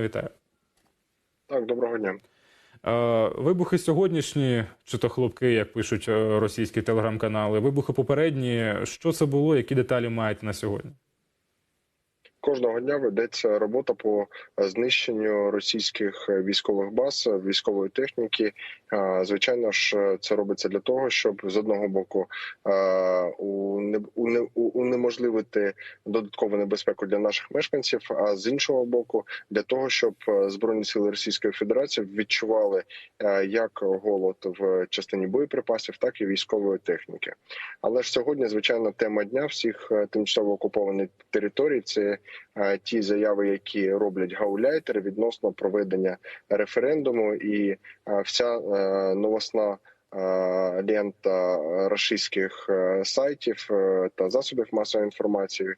Вітаю. Так, доброго дня. Е, Вибухи сьогоднішні, чи то хлопки, як пишуть е, російські телеграм-канали, вибухи попередні. Що це було? Які деталі маєте на сьогодні? Кожного дня ведеться робота по знищенню російських військових баз, військової техніки. Е, Звичайно ж, це робиться для того, щоб з одного боку е, уне- уне- унеможливити додаткову небезпеку для наших мешканців, а з іншого боку, для того, щоб е, збройні сили Російської Федерації відчували е, як голод в частині боєприпасів, так і військової техніки. Але ж сьогодні, звичайно, тема дня всіх е, тимчасово окупованих територій це е, ті заяви, які роблять гауляйтери відносно проведення референдуму, і е, вся е, новосна. Е, Лента російських е, сайтів та засобів масової інформації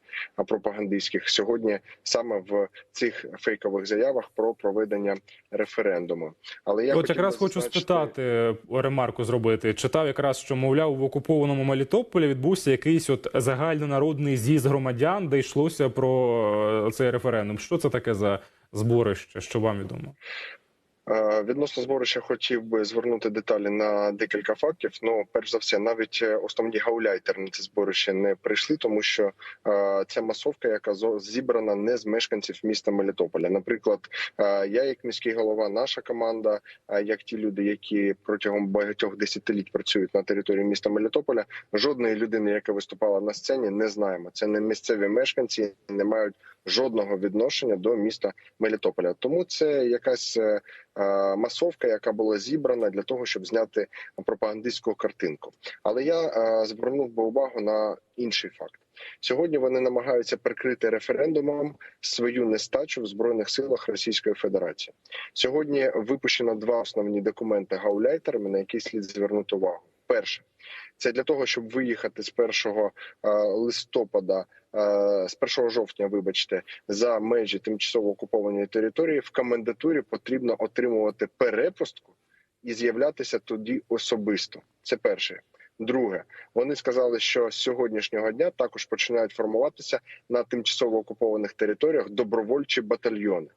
пропагандистських сьогодні саме в цих фейкових заявах про проведення референдуму. Але я От якраз хочу спитати, е, ремарку зробити. Читав якраз, що мовляв в окупованому Мелітополі відбувся якийсь от загальнонародний з'їзд громадян, де йшлося про е, цей референдум. Що це таке за зборище? Що вам відомо? Е, Відносно зборища хотів би звернути деталі на декілька фактів. Ну, перш за все, навіть е, основні гауляйтери на це зборище не прийшли, тому що це масовка, яка зібрана не з мешканців міста Мелітополя. Наприклад, е, я, як міський голова, наша команда, як ті люди, які протягом багатьох десятиліть працюють на території міста Мелітополя, жодної людини, яка виступала на сцені, не знаємо. Це не місцеві мешканці, не мають жодного відношення до міста Мелітополя. Тому це якась масовка, яка була зібрана для того, щоб зняти пропагандистську картинку. Але я е, звернув би увагу на інший факт. Сьогодні вони намагаються прикрити референдумом свою нестачу в збройних силах Російської Федерації. Сьогодні випущено два основні документи гауляйтерами, на які слід звернути увагу. Перше, це для того, щоб виїхати з 1 е, листопада, е, з 1 жовтня, вибачте, за межі тимчасово окупованої території в комендатурі потрібно отримувати перепустку і з'являтися тоді особисто. Це перше. Друге, вони сказали, що з сьогоднішнього дня також починають формуватися на тимчасово окупованих територіях добровольчі батальйони.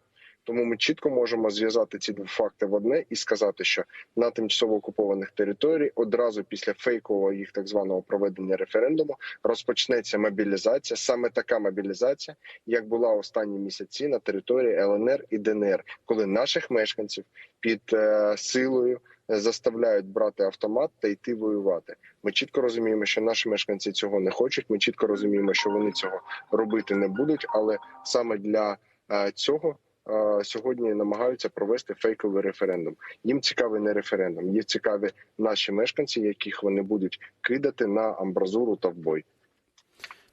Тому ми чітко можемо зв'язати ці два факти в одне і сказати, що на тимчасово окупованих територіях одразу після фейкового їх так званого проведення референдуму розпочнеться мобілізація, саме така мобілізація, як була останні місяці на території ЛНР і ДНР, коли наших мешканців під е, силою заставляють брати автомат та йти воювати. Ми чітко розуміємо, що наші мешканці цього не хочуть. Ми чітко розуміємо, що вони цього робити не будуть. Але саме для е, цього сьогодні намагаються провести фейковий референдум. Їм цікавий не референдум, їм цікаві наші мешканці, яких вони будуть кидати на амбразуру та в бой.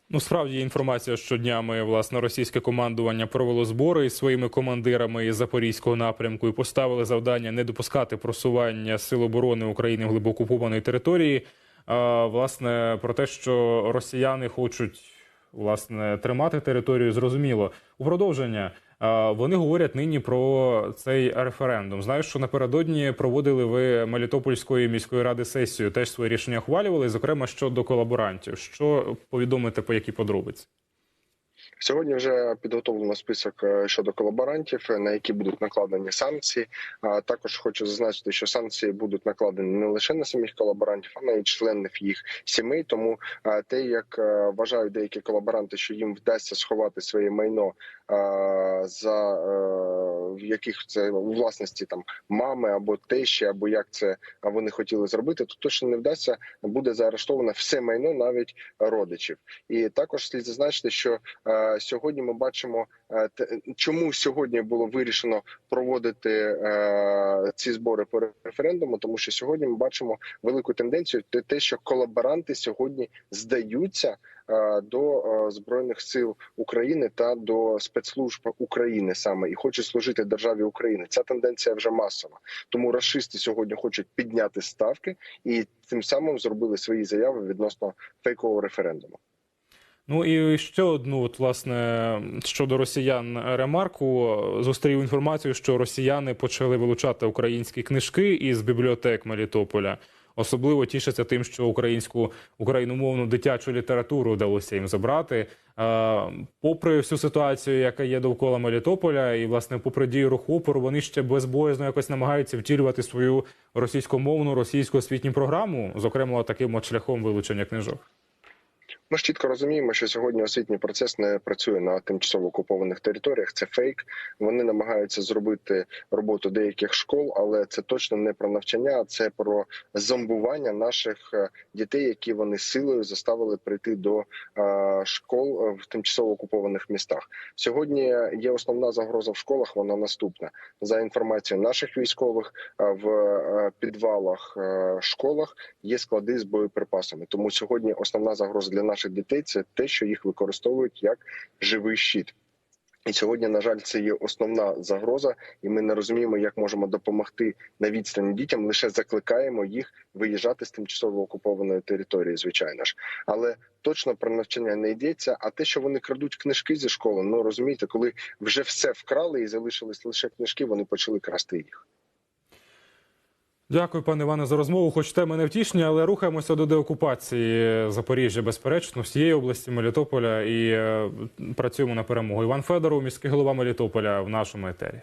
Ну, справді інформація, що днями власне російське командування провело збори із своїми командирами із запорізького напрямку і поставили завдання не допускати просування сил оборони України в глибоко окупованої території. А, власне, про те, що росіяни хочуть власне тримати територію, зрозуміло. У продовження вони говорять нині про цей референдум. Знаю, що напередодні проводили ви Мелітопольської міської ради сесію. Теж своє рішення ухвалювали, зокрема щодо колаборантів. Що повідомити по які подробиці? Сьогодні вже підготовлено список е, щодо колаборантів, на які будуть накладені санкції. А також хочу зазначити, що санкції будуть накладені не лише на самих колаборантів, а на й членів їх сімей. Тому е, те, як е, вважають деякі колаборанти, що їм вдасться сховати своє майно за в яких це у власності там мами або тещі, або як це вони хотіли зробити, то точно не вдасться. Буде заарештовано все майно, навіть родичів. І також слід зазначити, що сьогодні ми бачимо, е, чому сьогодні було вирішено проводити е, ці збори по референдуму, тому що сьогодні ми бачимо велику тенденцію, те, що колаборанти сьогодні здаються е, до е, збройних сил України та до спецслужб України саме і хочуть служити державі України. Ця тенденція вже масова. Тому расисти сьогодні хочуть підняти ставки і тим самим зробили свої заяви відносно фейкового референдуму. Ну і ще одну, от, власне, щодо росіян ремарку. Зустрів інформацію, що росіяни почали вилучати українські книжки із бібліотек Мелітополя. особливо тішаться тим, що українську україномовну дитячу літературу вдалося їм забрати. Попри всю ситуацію, яка є довкола Мелітополя, і власне попри дію руху опору, вони ще безбоязно якось намагаються втілювати свою російськомовну російську освітню програму, зокрема таким от шляхом вилучення книжок. Ми ж чітко розуміємо, що сьогодні освітній процес не працює на тимчасово окупованих територіях. Це фейк. Вони намагаються зробити роботу деяких школ, але це точно не про навчання, а це про зомбування наших е, дітей, які вони силою заставили прийти до е, школ е, в тимчасово окупованих містах. Сьогодні є основна загроза в школах. Вона наступна за інформацією наших військових в підвалах школах є склади з боєприпасами. Тому сьогодні основна загроза для наших дітей це те, що їх використовують як живий щит. І сьогодні, на жаль, це є основна загроза, і ми не розуміємо, як можемо допомогти на відстані дітям. Лише закликаємо їх виїжджати з тимчасово окупованої території, звичайно ж. Але точно про навчання не йдеться. А те, що вони крадуть книжки зі школи, ну розумієте, коли вже все вкрали і залишились лише книжки, вони почали красти їх. Дякую, пане Іване, за розмову. Хоч теми не втішні, але рухаємося до деокупації Запоріжжя, безперечно, всієї області Мелітополя і е, працюємо на перемогу. Іван Федоров, міський голова Мелітополя, в нашому етері.